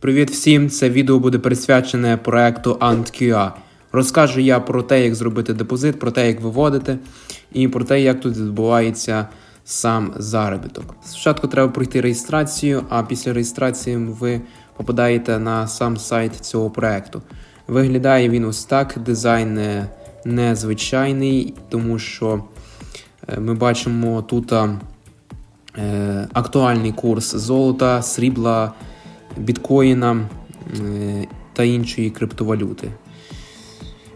Привіт всім! Це відео буде присвячене проекту AntQA. Розкажу я про те, як зробити депозит, про те, як виводити, і про те, як тут відбувається сам заробіток. Спочатку треба пройти реєстрацію, а після реєстрації ви попадаєте на сам сайт цього проекту. Виглядає він ось так. Дизайн незвичайний, тому що е, ми бачимо тут е, актуальний курс золота, срібла, біткоїна та іншої криптовалюти.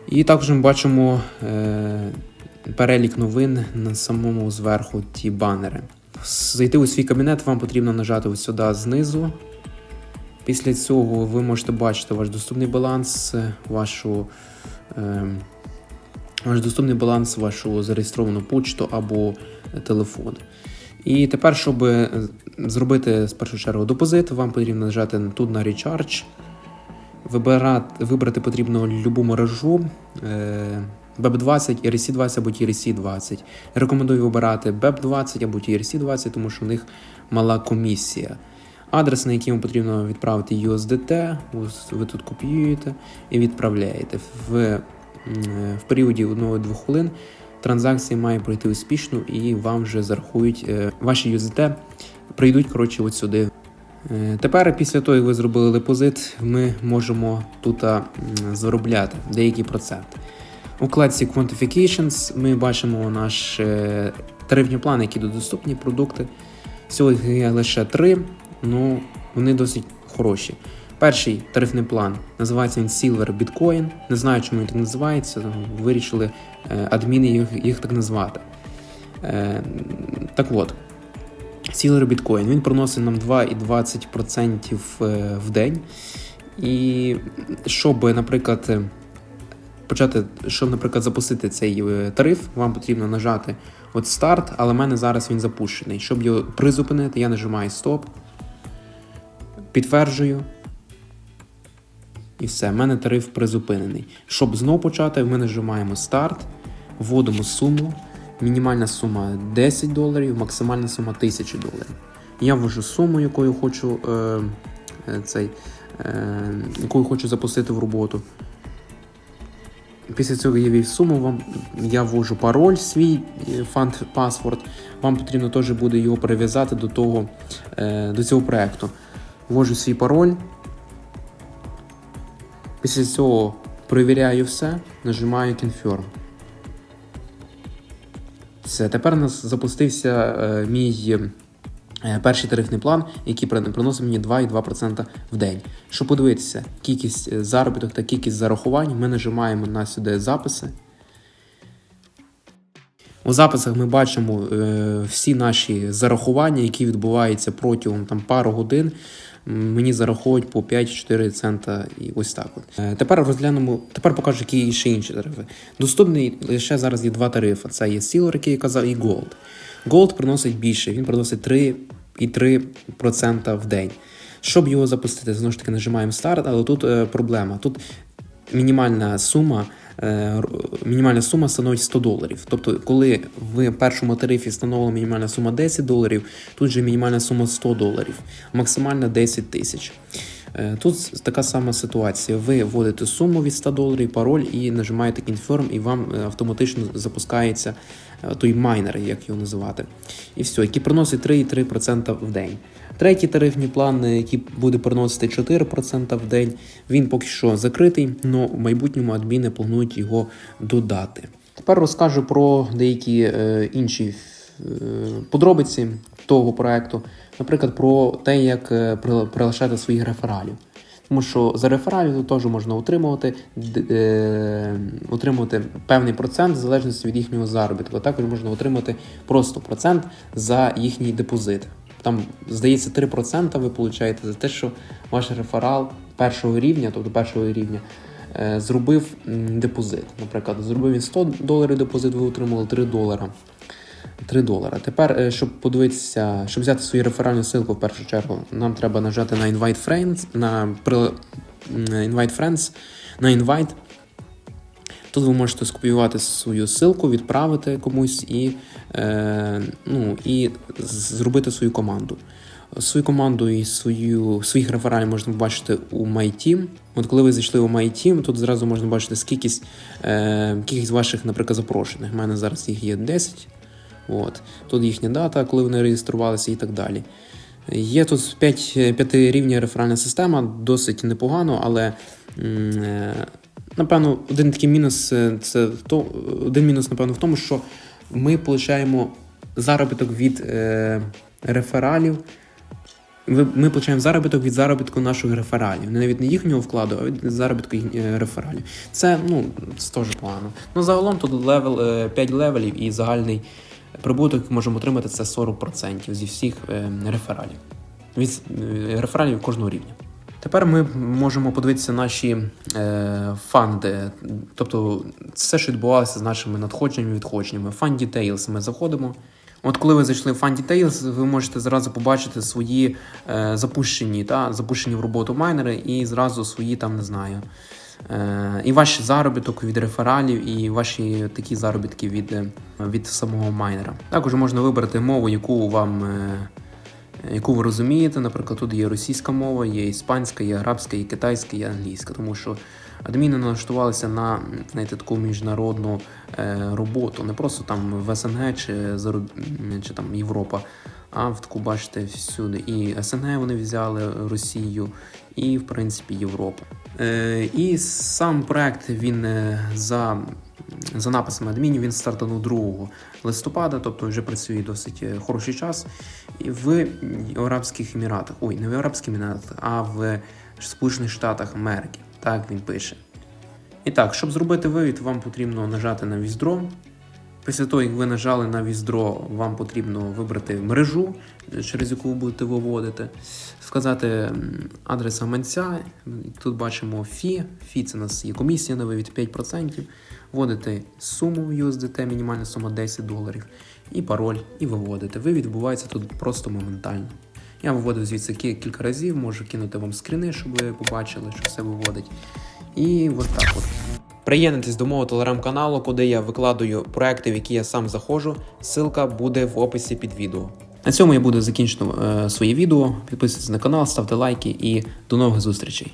І також ми бачимо е, перелік новин на самому зверху ті банери. Зайти у свій кабінет вам потрібно нажати ось сюди знизу. Після цього ви можете бачити ваш доступний баланс, вашу, е, ваш доступний баланс, вашу зареєстровану почту або телефон. І тепер, щоб е, зробити в першу чергу депозит, вам потрібно нажати тут на Recharge. Вибирати, вибрати потрібно любу мережу е, BEP20, ERC20 або TRC20. Рекомендую вибирати BEP20 або TRC20, тому що у них мала комісія. Адрес, на який вам потрібно відправити USDT, ви тут копіюєте і відправляєте. В, е, в періоді 1-2 хвилин транзакція має пройти успішно і вам вже зарахують е, ваші USDT, прийдуть коротше от сюди. Е, Тепер, після того, як ви зробили депозит, ми можемо тут заробляти деякі проценти. У вкладці Quantifications ми бачимо наш е, тарифні плани, які доступні продукти. Всього їх є лише три, ну вони досить хороші. Перший тарифний план називається він Silver Bitcoin. Не знаю, чому він так називається. Вирішили е, адміни їх, їх так назвати. Е, Так от, Silver Bitcoin він приносить нам 2,20% е, в день. І щоб, наприклад, почати, щоб, наприклад, запустити цей тариф, вам потрібно нажати от старт, але в мене зараз він запущений. Щоб його призупинити, я нажимаю стоп, підтверджую. І все, в мене тариф призупинений. Щоб знову почати, ми нажимаємо старт, вводимо суму. Мінімальна сума 10 доларів, максимальна сума 1000 доларів. Я ввожу суму, якою хочу е, е, цей, е, якою хочу запустити в роботу. Після цього я ввів суму, вам я ввожу пароль свій фанд паспорт. Вам потрібно теж буде його прив'язати до того, е, до цього проекту. Ввожу свій пароль. Після цього перевіряю все, нажимаю Confirm. Все, тепер у нас запустився е, мій е, перший тарифний план, який приносить мені 2,2% в день. Щоб подивитися кількість е, заробіток та кількість зарахувань, ми нажимаємо на сюди записи. У записах ми бачимо е, всі наші зарахування, які відбуваються протягом там, пару годин. Мені зараховують по 5-4 цента і ось так. От. Е, тепер розглянемо, тепер покажу, які ще інші тарифи. Доступний лише зараз є два тарифи: це є Silver, який я казав, і Gold. Gold приносить більше, він приносить 3,3% в день. Щоб його запустити, знову ж таки нажимаємо старт, але тут е, проблема. Тут мінімальна сума. Е, Мінімальна сума становить 100 доларів. Тобто, коли в першому тарифі встановлена мінімальна сума 10 доларів, тут же мінімальна сума 100 доларів, максимальна 10 тисяч. Е, Тут така сама ситуація. Ви вводите суму від 100 доларів, пароль і нажимаєте Confirm, і вам е, автоматично запускається той майнер, як його називати. І все, який приносить 3,3% в день. Третій тарифний план, який буде приносити 4% в день, він поки що закритий, але в майбутньому адміни планують його додати. Тепер розкажу про деякі е, інші е, подробиці того проекту, наприклад, про те, як е, при- своїх рефералів. Тому що за рефералів теж можна отримувати, е, отримувати певний процент в залежності від їхнього заробітку. Також можна отримати просто процент за їхній депозит. Там, здається, 3% ви получаєте за те, що ваш реферал першого рівня, тобто першого рівня, е, зробив депозит. Наприклад, зробив він 100 доларів депозит, ви отримали 3 долара. 3 долара. Тепер, е, щоб подивитися, щоб взяти свою реферальну ссылку в першу чергу, нам треба нажати на Invite Friends, на Invite Friends, на Invite. Тут ви можете скопіювати свою ссылку, відправити комусь і, е, ну, і зробити свою команду. Свою команду і свою, своїх рефералів можна побачити у MyTeam. От коли ви зайшли у MyTeam, тут зразу можна бачити скількись, е, кількість ваших, наприклад, запрошених. У мене зараз їх є 10. От. Тут їхня дата, коли вони реєструвалися і так далі. Є тут 5, 5 рівня реферальна система, досить непогано, але е, напевно один такий мінус е, це то, один мінус, напевно, в тому, що ми отримуємо заробіток від е, рефералів. Ми отримуємо заробіток від заробітку наших рефералів. Не навіть не їхнього вкладу, а від заробітку е, рефералів. Це ну, це теж погано. Ну, загалом тут левел, е, 5 левелів і загальний прибуток можемо отримати це 40% зі всіх е, рефералів. Від е, рефералів кожного рівня. Тепер ми можемо подивитися наші е, фанди, тобто все, що відбувалося з нашими надходженнями і відходженнями. Fund Details ми заходимо. От коли ви зайшли в Fund Details, ви можете зразу побачити свої е, запущені, та, запущені в роботу майнери і зразу свої там, не знаю. Е, і ваш заробіток від рефералів, і ваші такі заробітки від, від самого майнера. Також можна вибрати мову, яку вам. Е, яку ви розумієте. Наприклад, тут є російська мова, є іспанська, є арабська, є китайська, є англійська, тому що адміни налаштувалися на знаєте, таку міжнародну е, роботу, не просто там в СНГ чи, чи там Європа, а в таку, бачите, всюди. І СНГ вони взяли Росію, і, в принципі, Європу. Е, і сам проект він е, за за написами адмінів він стартанув 2 листопада, тобто вже працює досить е, хороший час. В Арабських Еміратах, ой, не в Арабських Еміратах, а в Сполучених Штатах Америки. Так він пише. І так, щоб зробити вивід, вам потрібно нажати на віздро. Після того, як ви нажали на віздро, вам потрібно вибрати мережу, через яку ви будете виводити, сказати адрес гаманця. Тут бачимо фі. Фі це у нас є комісія на вивід 5%. Вводите суму USDT, мінімальна сума 10 доларів, і пароль, і виводите. Вивід відбувається тут просто моментально. Я виводив звідси кілька разів, можу кинути вам скріни, щоб ви побачили, що все виводить. І ось так от. Приєднуйтесь до мого телеграм-каналу, куди я викладаю проекти, в які я сам заходжу. Ссылка буде в описі під відео. На цьому я буду закінчено е, своє відео. Підписуйтесь на канал, ставте лайки і до нових зустрічей.